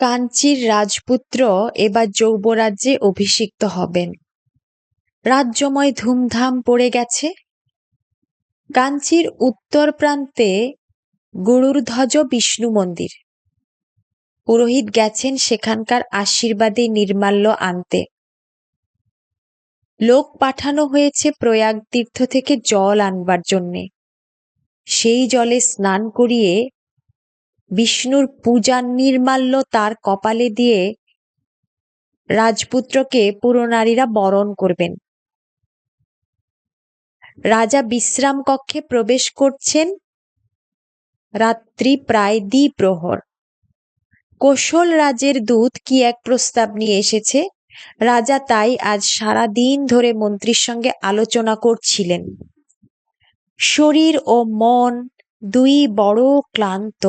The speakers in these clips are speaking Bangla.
কাঞ্চীর রাজপুত্র এবার যৌবরাজ্যে অভিষিক্ত হবেন। রাজ্যময় ধুমধাম পড়ে গেছে। কাঞ্চীর উত্তর প্রান্তে গরুরধ্বজ বিষ্ণু মন্দির। পুরোহিত গেছেন সেখানকার আশীর্বাদে নির্মাল্য আনতে। লোক পাঠানো হয়েছে প্রয়াগ তীর্থ থেকে জল আনবার জন্যে। সেই জলে স্নান করিয়ে বিষ্ণুর পূজার নির্মাল্য তার কপালে দিয়ে রাজপুত্রকে পুরনারীরা বরণ করবেন। রাজা বিশ্রাম কক্ষে প্রবেশ করছেন। রাত্রি প্রায় দ্বিপ্রহর। কোশল রাজের দূত কি এক প্রস্তাব নিয়ে এসেছে? রাজা তাই আজ সারা দিন ধরে মন্ত্রীর সঙ্গে আলোচনা করছিলেন। শরীর ও মন দুই বড় ক্লান্ত।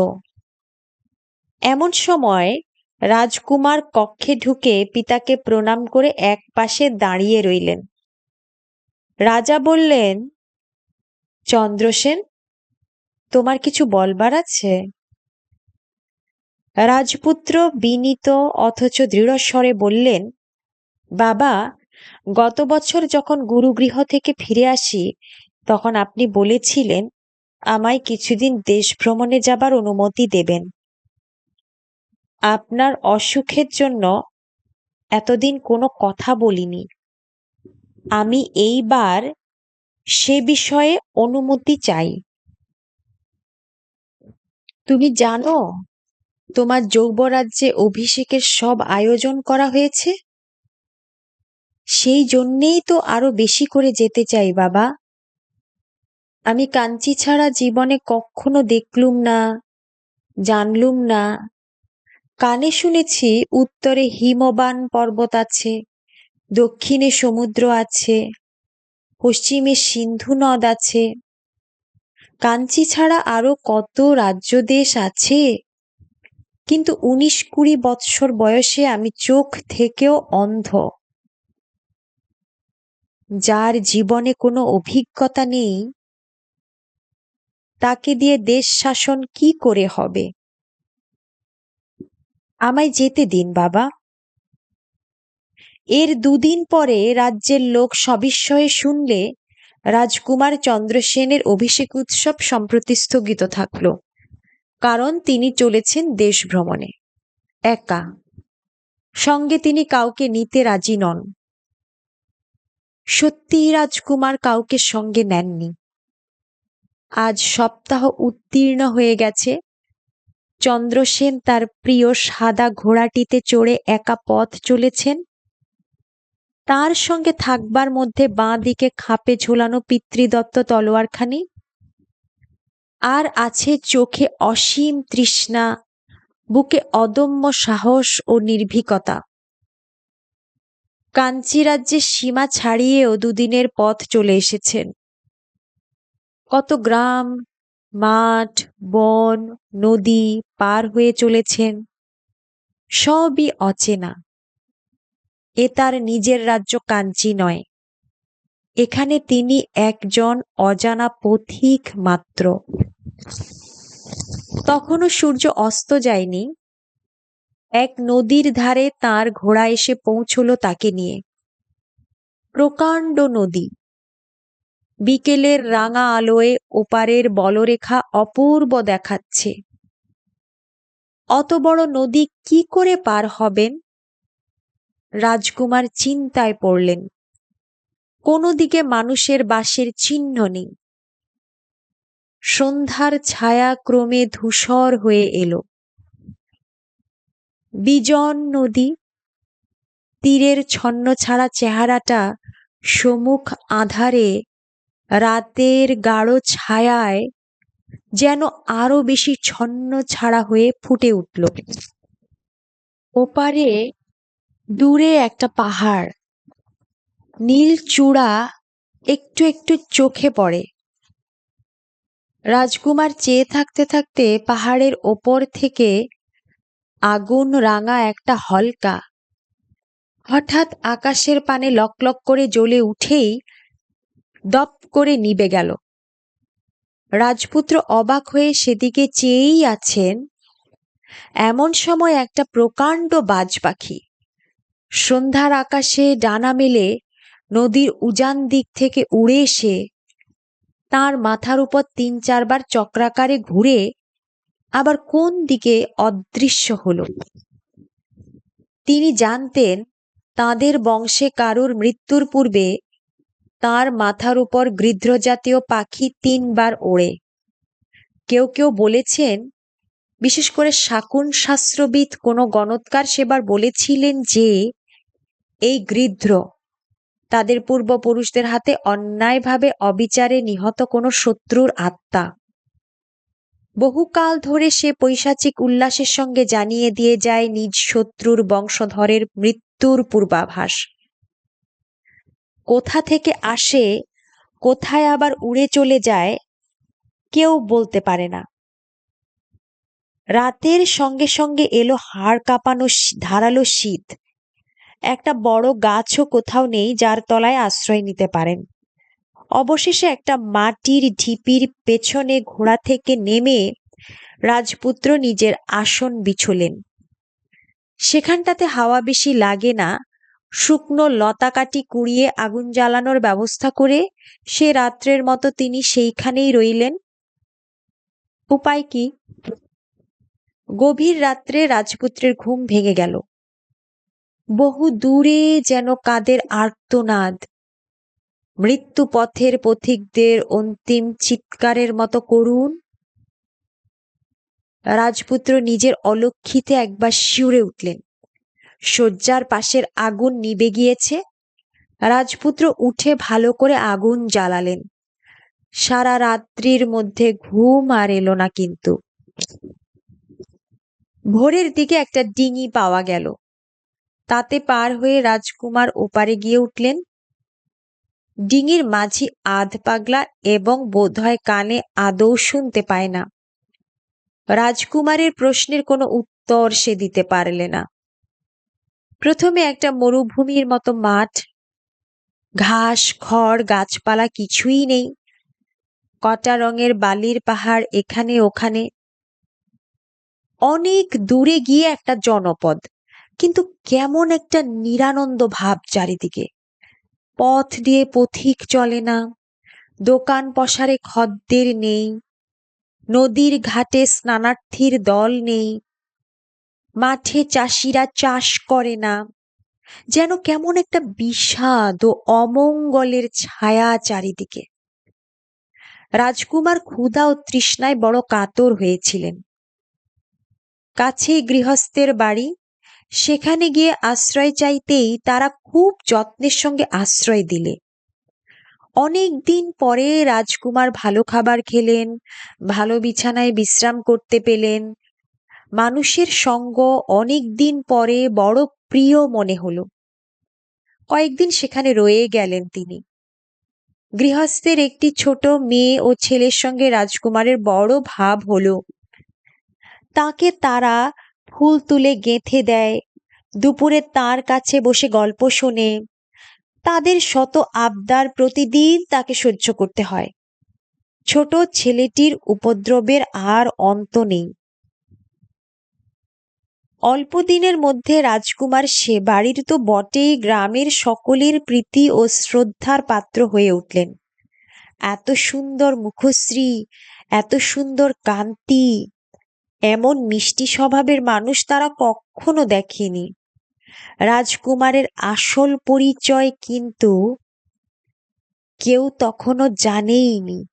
এমন সময় রাজকুমার কক্ষে ঢুকে পিতাকে প্রণাম করে এক পাশে দাঁড়িয়ে রইলেন। রাজা বললেন চন্দ্রসেন তোমার কিছু বলবার আছে? রাজপুত্র বিনীত অথচ দৃঢ়স্বরে বললেন, বাবা, গত বছর যখন গুরুগৃহ থেকে ফিরে আসি, তখন আপনি বলেছিলেন, আমায় কিছুদিন দেশ ভ্রমণে যাবার অনুমতি দেবেন। আপনার অসুখের জন্য এতদিন কোনো কথা বলিনি। আমি এইবার সে বিষয়ে অনুমতি চাই। তুমি জানো, তোমার যৌবরাজ্যে অভিষেকের সব আয়োজন করা হয়েছে? সেই জন্যেই তো আরও বেশি করে যেতে চাই, বাবা। আমি কাঞ্চি ছাড়া জীবনে কখনো দেখলুম না, জানলুম না কানে শুনেছি উত্তরে হিমবান পর্বত আছে, দক্ষিণে সমুদ্র আছে, পশ্চিমে সিন্ধু নদ আছে। কাঞ্চি ছাড়া আরও কত রাজ্য দেশ আছে? কিন্তু উনিশ কুড়ি বৎসর বয়সে আমি চোখ থেকেও অন্ধ। যার জীবনে কোনো অভিজ্ঞতা নেই, তাকে দিয়ে দেশ শাসন কি করে হবে? আমায় যেতে দিন, বাবা। এর দুদিন পরে রাজ্যের লোক সবিস্ময়ে শুনলে রাজকুমার চন্দ্রসেনের অভিষেক উৎসব সম্প্রতি স্থগিত থাকল, কারণ তিনি চলেছেন দেশ ভ্রমণে। একা। সঙ্গে তিনি কাউকে নিতে রাজি নন। সত্যিই রাজকুমার কাউকে সঙ্গে নেননি। আজ সপ্তাহ উত্তীর্ণ হয়ে গেছে চন্দ্রসেন তার প্রিয় সাদা ঘোড়াটিতে চড়ে একা পথ চলেছেন? তার সঙ্গে থাকবার মধ্যে বাঁ দিকে খাপে ঝোলানো পিতৃদত্ত তলোয়ারখানি? আর আছে চোখে অসীম তৃষ্ণা, বুকে অদম্য সাহস ও নির্ভীকতা। কাঞ্চি রাজ্যের সীমা ছাড়িয়েও দুদিনের পথ চলে এসেছেন। কত গ্রাম মাঠ, বন, নদী পার হয়ে চলেছেন। সবই অচেনা। এ তার নিজের রাজ্য কাঞ্চি নয়। এখানে তিনি একজন অজানা পথিক মাত্র। তখনও সূর্য অস্ত যায়নি। এক নদীর ধারে তার ঘোড়া এসে পৌঁছল তাকে নিয়ে। প্রকাণ্ড নদী। বিকেলের রাঙা আলোয় ওপারের বলরেখা অপূর্ব দেখাচ্ছে। অত বড় নদী কি করে পার হবেন? রাজকুমার চিন্তায় পড়লেন। কোনো দিকে মানুষের বাসের চিহ্ন নেই। সন্ধ্যার ছায়া ক্রমে ধূসর হয়ে এলো। বিজন নদী, তীরের ছন্ন ছাড়া চেহারাটা সমুখ আধারে রাতের গাঢ় ছায়ায় যেন আরও বেশি ছন্ন ছাড়া হয়ে ফুটে উঠল। ওপারে দূরে একটা পাহাড়। নীল চূড়া একটু একটু চোখে পড়ে। রাজকুমার চেয়ে থাকতে থাকতে পাহাড়ের ওপর থেকে আগুন রাঙা একটা হলকা। হঠাৎ আকাশের পানে লকলক করে জ্বলে উঠেই দপ করে নিবে গেল। রাজপুত্র অবাক হয়ে সেদিকে চেয়েই আছেন, এমন সময় একটা প্রকাণ্ড বাজ পাখি সন্ধ্যার আকাশে ডানা মেলে নদীর উজান দিক থেকে উড়ে এসে তার মাথার উপর তিন চারবার চক্রাকারে ঘুরে আবার কোন দিকে অদৃশ্য হল? তিনি জানতেন তাদের বংশে কারুর মৃত্যুর পূর্বে তার মাথার উপর গৃধ্র জাতীয় পাখি তিনবার ওড়ে। কেউ কেউ বলেছেন, বিশেষ করে শাকুন শাস্ত্রবিদ কোনো গণৎকার সেবার বলেছিলেন যে, এই গৃধ্র তাদের পূর্বপুরুষদের হাতে অন্যায়ভাবে অবিচারে নিহত কোনো শত্রুর আত্মা। বহুকাল ধরে সে পৈশাচিক উল্লাসের সঙ্গে জানিয়ে দিয়ে যায়, নিজ শত্রুর বংশধরের মৃত্যুর পূর্বাভাস। কোথা থেকে আসে, কোথায় আবার উড়ে চলে যায়, কেউ বলতে পারে না। রাতের সঙ্গে সঙ্গে এলো হাড় কাঁপানো ধারালো শীত। একটা বড় গাছও কোথাও নেই যার তলায় আশ্রয় নিতে পারেন। অবশেষে একটা মাটির ঢিপির পেছনে ঘোড়া থেকে নেমে রাজপুত্র নিজের আসন বিছলেন। সেখানটাতে হাওয়া বেশি লাগে না শুকনো লতা কাটি কুড়িয়ে আগুন জ্বালানোর ব্যবস্থা করে সে রাত্রের মতো তিনি সেইখানেই রইলেন। উপায় কি? গভীর রাত্রে রাজপুত্রের ঘুম ভেঙে গেল। বহু দূরে যেন কাদের আর্তনাদ। মৃত্যু পথের পথিকদের অন্তিম চিৎকারের মতো করুন রাজপুত্র নিজের অলক্ষিতে একবার শিউরে উঠলেন। শয্যার পাশের আগুন নিবে গিয়েছে। রাজপুত্র উঠে ভালো করে আগুন জ্বালালেন। সারা রাত্রির মধ্যে ঘুম আর এলো না কিন্তু। ভোরের দিকে একটা ডিঙি পাওয়া গেল। তাতে পার হয়ে রাজকুমার ওপারে গিয়ে উঠলেন। ডিঙির মাঝি আধ পাগলা এবং বোধহয় কানে আদৌ শুনতে পায় না। রাজকুমারের প্রশ্নের কোনো উত্তর সে দিতে পারলে না। প্রথমে একটা মরুভূমির মতো মাঠ, ঘাস, খড়, গাছপালা কিছুই নেই। কটা রঙের বালির পাহাড় এখানে, ওখানে। অনেক দূরে গিয়ে একটা জনপদ, কিন্তু কেমন একটা নিরানন্দ ভাব চারিদিকে। পথ দিয়ে পথিক চলে না, দোকান পসারে খদ্দের নেই, নদীর ঘাটে স্নানার্থীর দল নেই। মাঠে চাষিরা চাষ করে না। যেন কেমন একটা বিষাদ ও অমঙ্গলের ছায়া চারিদিকে। রাজকুমার ক্ষুধা ও তৃষ্ণায় বড় কাতর হয়েছিলেন। কাছেই গৃহস্থের বাড়ি, সেখানে গিয়ে আশ্রয় চাইতেই তারা খুব যত্নের সঙ্গে আশ্রয় দিলে। অনেক দিন পরে রাজকুমার ভালো খাবার খেলেন, ভালো বিছানায় বিশ্রাম করতে পেলেন মানুষের সঙ্গ অনেক দিন পরে বড় প্রিয় মনে হলো। কয়েকদিন সেখানে রয়ে গেলেন তিনি। গৃহস্থের একটি ছোট মেয়ে ও ছেলের সঙ্গে রাজকুমারের বড় ভাব হলো। তাকে তারা ফুল তুলে গেঁথে দেয়, দুপুরে তার কাছে বসে গল্প শোনে। তাদের শত আবদার প্রতিদিন তাকে সহ্য করতে হয়। ছোট ছেলেটির উপদ্রবের আর অন্ত নেই। অল্প দিনের মধ্যে রাজকুমার সে বাড়ির তো বটেই গ্রামের সকলের প্রীতি ও শ্রদ্ধার পাত্র হয়ে উঠলেন। এত সুন্দর মুখশ্রী, এত সুন্দর কান্তি, এমন মিষ্টি স্বভাবের মানুষ তারা কখনো দেখেনি। রাজকুমারের আসল পরিচয় কিন্তু কেউ তখনও জানেইনি।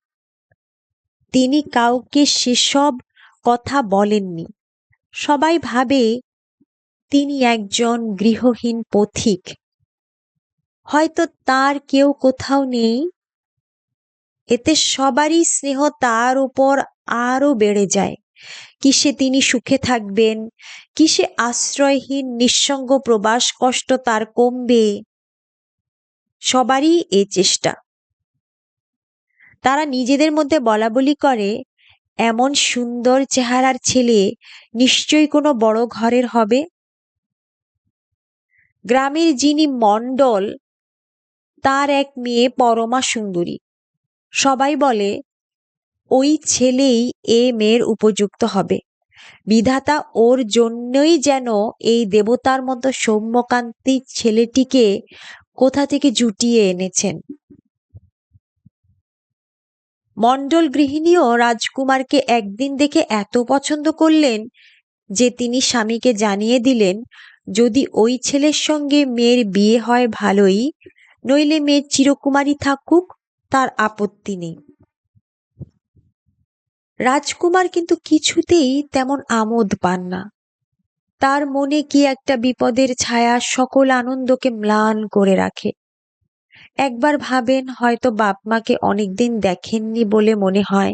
তিনি কাউকে সেসব কথা বলেননি। সবাই ভাবে তিনি একজন গৃহহীন পথিক। হয়তো তার কেউ কোথাও নেই। এতে সবারই স্নেহ তার উপর আরও বেড়ে যায়। কিসে তিনি সুখে থাকবেন? কিসে আশ্রয়হীন, নিঃসঙ্গ প্রবাস কষ্ট তার কমবে? সবারই এ চেষ্টা। তারা নিজেদের মধ্যে বলা বলি করে এমন সুন্দর চেহারার ছেলে নিশ্চয়ই কোনো বড় ঘরের হবে? গ্রামের যিনি মণ্ডল, তার এক মেয়ে পরমা সুন্দরী। সবাই বলে, ওই ছেলেই এ মেয়ের উপযুক্ত হবে। বিধাতা ওর জন্যই যেন এই দেবতার মতো সৌম্যকান্তি ছেলেটিকে কোথা থেকে জুটিয়ে এনেছেন? মণ্ডল গৃহিণীও রাজকুমারকে একদিন দেখে এত পছন্দ করলেন যে তিনি স্বামীকে জানিয়ে দিলেন, যদি ওই ছেলের সঙ্গে মেয়ের বিয়ে হয় ভালোই, নইলে মেয়ের চিরকুমারী থাকুক, তার আপত্তি নেই। রাজকুমার কিন্তু কিছুতেই তেমন আমোদ পান না। তার মনে কি একটা বিপদের ছায়া সকল আনন্দকে ম্লান করে রাখে। একবার ভাবেন হয়তো বাপ মাকে অনেকদিন দেখেননি বলে মনে হয়।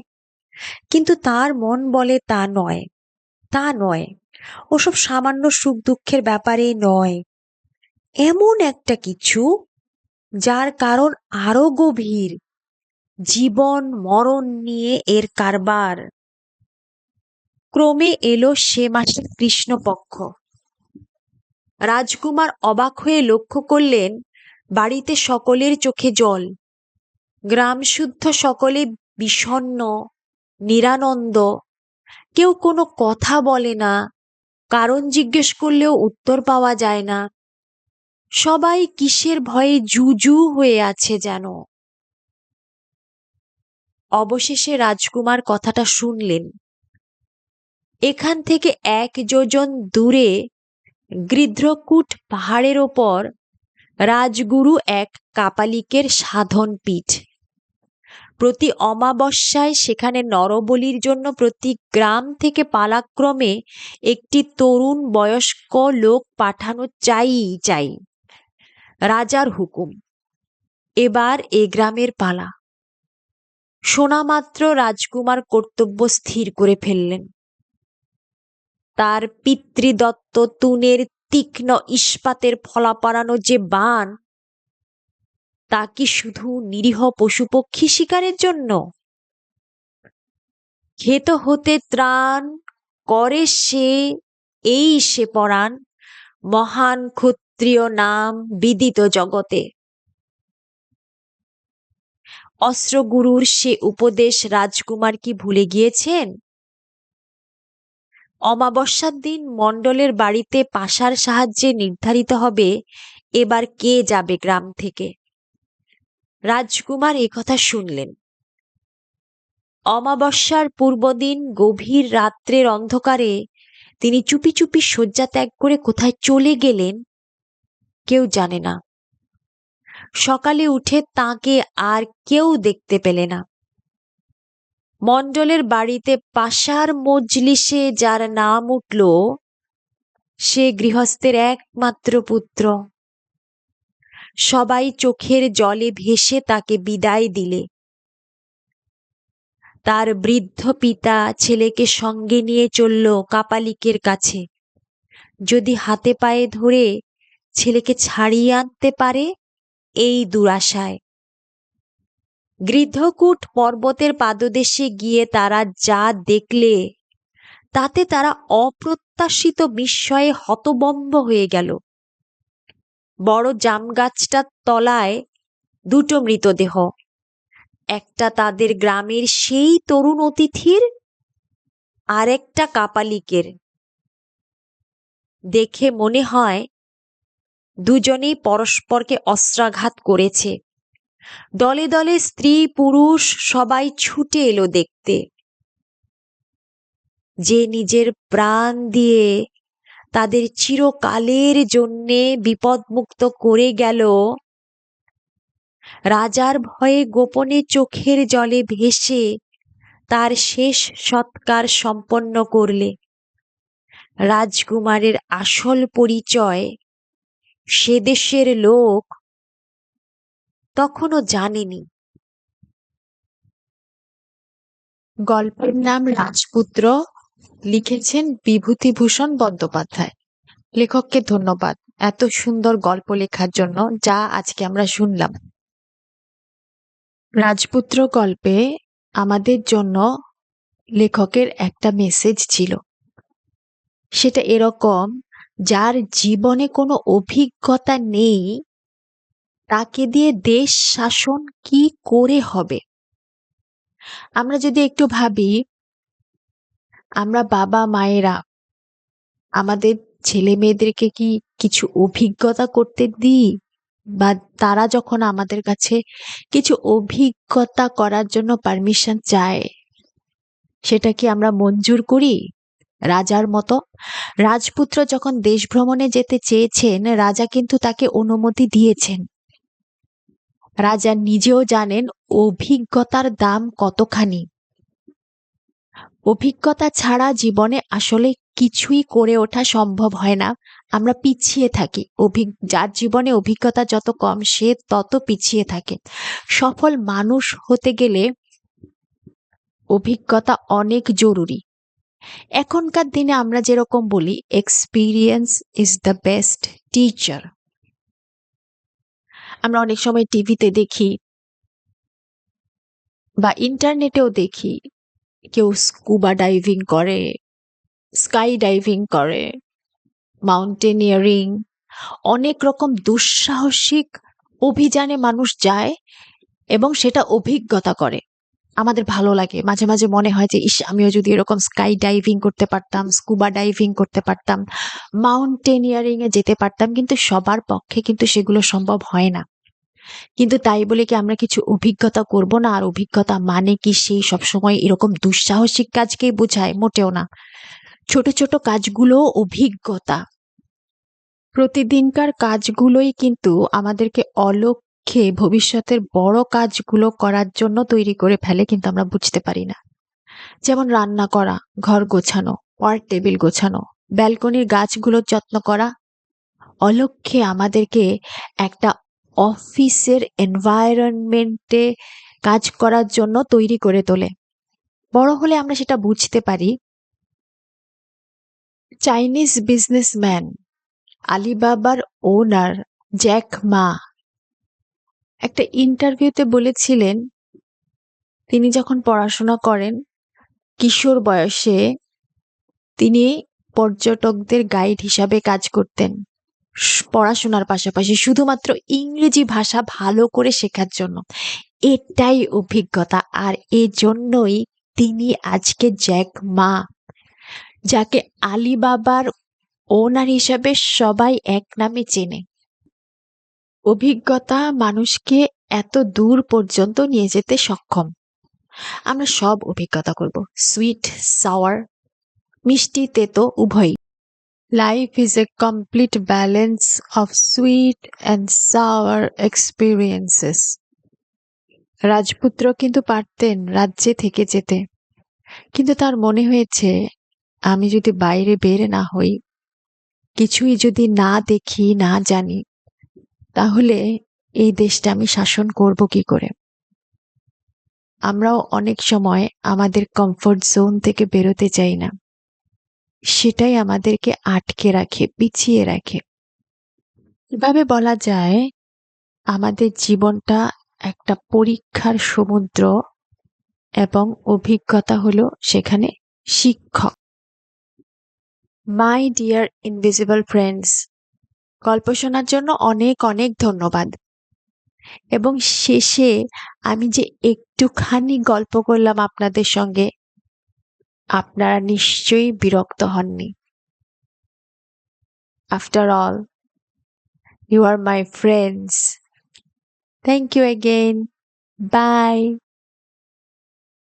কিন্তু তার মন বলে তা নয়। তা নয়। ওসব সামান্য সুখ দুঃখের ব্যাপারে নয়। এমন একটা কিছু যার কারণ আরও গভীর। জীবন, মরণ নিয়ে এর কারবার। ক্রমে এলো সে মাসের কৃষ্ণপক্ষ। রাজকুমার অবাক হয়ে লক্ষ্য করলেন বাড়িতে সকলের চোখে জল। গ্রাম শুদ্ধ সকলে বিষণ্ন নিরানন্দ। কেউ কোনো কথা বলে না, কারণ জিজ্ঞেস করলেও উত্তর পাওয়া যায় না। সবাই কিসের ভয়ে জুজু হয়ে আছে যেন। অবশেষে রাজকুমার কথাটা শুনলেন। এখান থেকে এক যোজন দূরে গৃধ্রকূট পাহাড়ের ওপর রাজগুরু এক কাপালিকের সাধন পীঠ প্রতি অমাবস্যায় সেখানে নরবলির জন্য প্রতি গ্রাম থেকে পালাক্রমে একটি তরুণ বয়স্ক লোক পাঠানো চাই চাই। রাজার হুকুম, এবার এ গ্রামের পালা। শোনামাত্র রাজকুমার কর্তব্য স্থির করে ফেললেন। তার পিতৃদত্ত তুনের তীক্ষ্ণ ইস্পাতের ফলাপাড়ানো যে বান, তা কি শুধু নিরীহ পশুপক্ষী শিকারের জন্য? খেত হতে ত্রাণ করে সে, এই সে পরাণ, মহান ক্ষত্রিয় নাম বিদিত জগতে। অস্ত্রগুরুর সে উপদেশ রাজকুমার কি ভুলে গিয়েছেন? অমাবস্যার দিন মণ্ডলের বাড়িতে পাশার সাহায্যে নির্ধারিত হবে, এবার কে যাবে গ্রাম থেকে? রাজকুমার কথা শুনলেন। অমাবস্যার পূর্বদিন গভীর রাত্রের অন্ধকারে তিনি চুপি চুপি শয্যা ত্যাগ করে কোথায় চলে গেলেন কেউ জানে না। সকালে উঠে তাকে আর কেউ দেখতে পেলে না। মণ্ডলের বাড়িতে পাশার মজলিসে যার নাম উঠল, সে গৃহস্থের একমাত্র পুত্র। সবাই চোখের জলে ভেসে তাকে বিদায় দিলে। তার বৃদ্ধ পিতা ছেলেকে সঙ্গে নিয়ে চলল কাপালিকের কাছে। যদি হাতে পায়ে ধরে ছেলেকে ছাড়িয়ে আনতে পারে, এই দুরাশায়। গৃদ্ধকূট পর্বতের পাদদেশে গিয়ে তারা যা দেখলে, তাতে তারা অপ্রত্যাশিত বিস্ময়ে হতবম্ব হয়ে গেল। বড় জাম গাছটার তলায় দুটো মৃতদেহ, একটা তাদের গ্রামের সেই তরুণ অতিথির আর একটা কাপালিকের। দেখে মনে হয় দুজনেই পরস্পরকে অস্ত্রাঘাত করেছে। দলে দলে স্ত্রী, পুরুষ সবাই ছুটে এলো দেখতে। যে নিজের প্রাণ দিয়ে তাদের চিরকালের জন্যে বিপদমুক্ত করে গেল, রাজার ভয়ে গোপনে চোখের জলে ভেসে তার শেষ সৎকার সম্পন্ন করলে। রাজকুমারের আসল পরিচয় সে দেশের লোক তখনও জানেনি। গল্পের নাম রাজপুত্র লিখেছেন বিভূতিভূষণ বন্দ্যোপাধ্যায়। লেখককে ধন্যবাদ এত সুন্দর গল্প লেখার জন্য যা আজকে আমরা শুনলাম। রাজপুত্র গল্পে আমাদের জন্য লেখকের একটা মেসেজ ছিল। সেটা এরকম, যার জীবনে কোনো অভিজ্ঞতা নেই তাকে দিয়ে দেশ শাসন কি করে হবে? আমরা যদি একটু ভাবি, আমরা বাবা মায়েরা আমাদের ছেলে মেয়েদেরকে কি কিছু অভিজ্ঞতা করতে দিই? বা তারা যখন আমাদের কাছে কিছু অভিজ্ঞতা করার জন্য পারমিশন চায়, সেটা কি আমরা মঞ্জুর করি? রাজার মতো। রাজপুত্র যখন দেশ ভ্রমণে যেতে চেয়েছেন, রাজা কিন্তু তাকে অনুমতি দিয়েছেন। রাজা নিজেও জানেন অভিজ্ঞতার দাম কতখানি। অভিজ্ঞতা ছাড়া জীবনে আসলে কিছুই করে ওঠা সম্ভব হয় না। আমরা পিছিয়ে থাকি। অভিজ্ঞ যার জীবনে অভিজ্ঞতা যত কম, সে তত পিছিয়ে থাকে। সফল মানুষ হতে গেলে অভিজ্ঞতা অনেক জরুরি। এখনকার দিনে আমরা যেরকম বলি experience is the best teacher আমরা অনেক সময় টিভিতে দেখি বা ইন্টারনেটেও দেখি, কেউ স্কুবা ডাইভিং করে, স্কাই ডাইভিং করে, মাউন্টেনিয়ারিং, অনেক রকম দুঃসাহসিক অভিযানে মানুষ যায় এবং সেটা অভিজ্ঞতা করে। আমাদের ভালো লাগে। মাঝে মাঝে মনে হয় যে, ইস, আমিও যদি এরকম স্কাই ডাইভিং করতে পারতাম, স্কুবা ডাইভিং করতে পারতাম, মাউন্টেনিয়ারিং এ যেতে পারতাম, কিন্তু সবার পক্ষে কিন্তু সেগুলো সম্ভব হয় না। কিন্তু তাই বলে কি আমরা কিছু অভিজ্ঞতা করব না? আর অভিজ্ঞতা মানে কি সেই সবসময় এরকম দুঃসাহসিক কাজকেই বোঝায়? মোটেও না। ছোট ছোট কাজগুলো অভিজ্ঞতা। প্রতিদিনকার কাজগুলোই কিন্তু আমাদেরকে অলক্ষ্যে ভবিষ্যতের বড় কাজগুলো করার জন্য তৈরি করে ফেলে কিন্তু আমরা বুঝতে পারি না। যেমন রান্না করা, ঘর গোছানো পর টেবিল গোছানো, ব্যালকনির গাছগুলোর যত্ন করা। অলক্ষ্যে আমাদেরকে একটা অফিসের এনভায়রনমেন্টে কাজ করার জন্য তৈরি করে তোলে। বড় হলে আমরা সেটা বুঝতে পারি। চাইনিজ বিজনেসম্যান, আলিবাবার ওনার জ্যাক মা, একটা ইন্টারভিউতে বলেছিলেন, তিনি যখন পড়াশোনা করেন, কিশোর বয়সে তিনি পর্যটকদের গাইড হিসাবে কাজ করতেন। পড়াশোনার পাশাপাশি শুধুমাত্র ইংরেজি ভাষা ভালো করে শেখার জন্য। এটাই অভিজ্ঞতা। আর এজন্যই তিনি আজকে জ্যাক মা, যাকে আলিবাবার ওনার হিসাবে সবাই এক নামে চেনে। অভিজ্ঞতা মানুষকে এত দূর পর্যন্ত নিয়ে যেতে সক্ষম। আমরা সব অভিজ্ঞতা করব। সুইট, সাওয়ার, মিষ্টি, তেতো, উভয়ই। Life is a complete balance of sweet and sour experiences রাজপুত্র কিন্তু পারতেন রাজ্যে থেকে যেতে। কিন্তু তার মনে হয়েছে, আমি যদি বাইরে বের না হই, কিছুই যদি না দেখি, না জানি, তাহলে এই দেশটা আমি শাসন করব কি করে? আমরাও অনেক সময় আমাদের কমফোর্ট জোন থেকে বেরোতে চাই না। সেটাই আমাদেরকে আটকে রাখে, পিছিয়ে রাখে। এভাবে বলা যায়, আমাদের জীবনটা একটা পরীক্ষার সমুদ্র এবং অভিজ্ঞতা হলো সেখানে শিক্ষক। মাই ডিয়ার ইনভিজিবল ফ্রেন্ডস গল্প শোনার জন্য অনেক অনেক ধন্যবাদ। এবং শেষে আমি যে একটুখানি গল্প করলাম আপনাদের সঙ্গে আপনারা নিশ্চয়ই বিরক্ত হননি। After all you are my friends thank you again bye